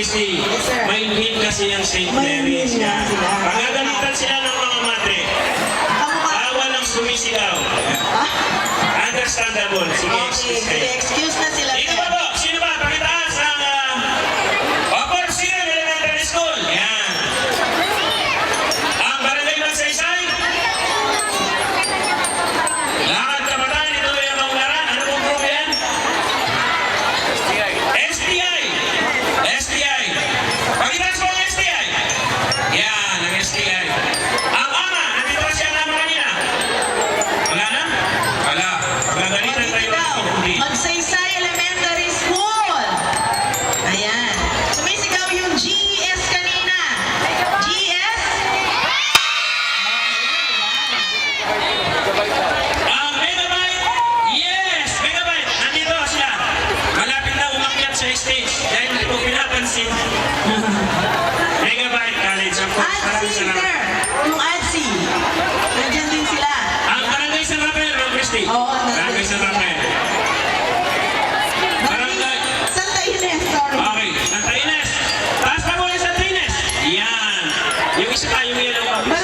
City. Yes, Mainhit kasi ang St. Mary's. Yeah. Pagagalitan sila ng mga madre. Bawal ang sumisigaw. Understandable. Sige, okay. excuse na Mas,